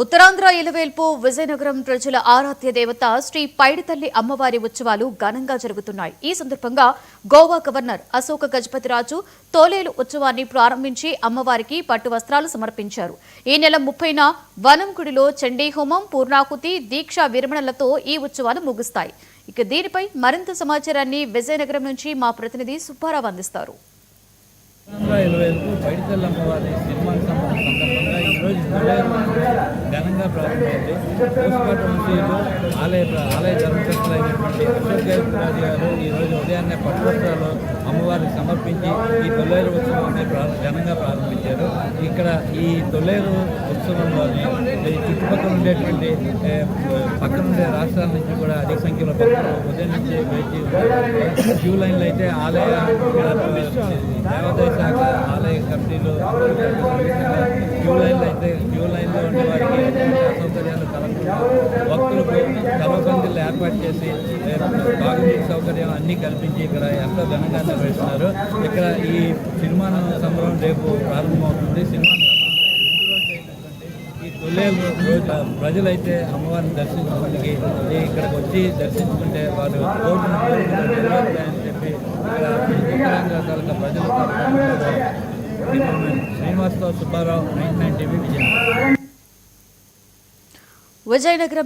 ఉత్తరాంధ్ర ఇలవేల్పు విజయనగరం ప్రజల ఆరాధ్య దేవత శ్రీ పైడితల్లి అమ్మవారి ఉత్సవాలు ఘనంగా జరుగుతున్నాయి. ఈ సందర్భంగా గోవా గవర్నర్ అశోక గజపతిరాజు తోలేలు ఉత్సవాన్ని ప్రారంభించి అమ్మవారికి పట్టు వస్త్రాలు సమర్పించారు. ఈ నెల ముప్పైన వనం గుడిలో చండీహోమం పూర్ణాకుతి దీక్షా విరమణలతో ఈ ఉత్సవాలు ముగుస్తాయి. ఇక దీనిపై మరింత సమాచారాన్ని విజయనగరం నుంచి మా ప్రతినిధి సుబ్బారావు అందిస్తారు. ఆంధ్ర ఇరవైకు పైడితల్లి అమ్మవారి సినిమా సందర్భంగా ఈరోజు ఘనంగా ప్రారంభమైంది. పోస్ట్మార్టం వంశీయులు ఆలయ ఆలయ ధర్మకర్తలు అయినటువంటి అశోక్ గైరాజు గారు ఈరోజు ఉదయాన్నే పట్టువస్త్రాలు అమ్మవారికి సమర్పించి ఈ తొలేరు ఉత్సవాన్ని ఘనంగా ప్రారంభించారు. ఇక్కడ ఈ తొలేరు ఉత్సవంలోని చుట్టుపక్కల ఉండేటువంటి పక్కన ఉండే రాష్ట్రాల నుంచి కూడా అధిక సంఖ్యలో భక్తులు ఉదయం నుంచి వేచి క్యూ లైన్లు అయితే ఆలయ దేవాదాయ శాఖ ఆలయ కమిటీలు క్యూ లైన్లు అయితే క్యూ లైన్లో ఉండే వారికి సౌకర్యాలు అసౌకర్యాలు కలగకుండా భక్తులకు ఏర్పాటు చేసి బాగునీటి సౌకర్యం అన్నీ కల్పించి ఇక్కడ ఎంతో ఘనంగా నిర్వహిస్తున్నారు. ఇక్కడ ఈ సినిమా సంబరం రేపు ప్రారంభమవుతుంది. సినిమా సంబరం ముందు రోజు అయినటువంటి ఈ తొలేలు రోజు ప్రజలైతే అమ్మవారిని దర్శించుకోవడానికి ఇక్కడికి వచ్చి దర్శించుకుంటే వారు కోరిన నెరవేరుతాయని చెప్పి ఇక్కడ తాలూకా ప్రజలు Srinivasarao Subbarao nine nine TV Vizianagaram Vizianagaram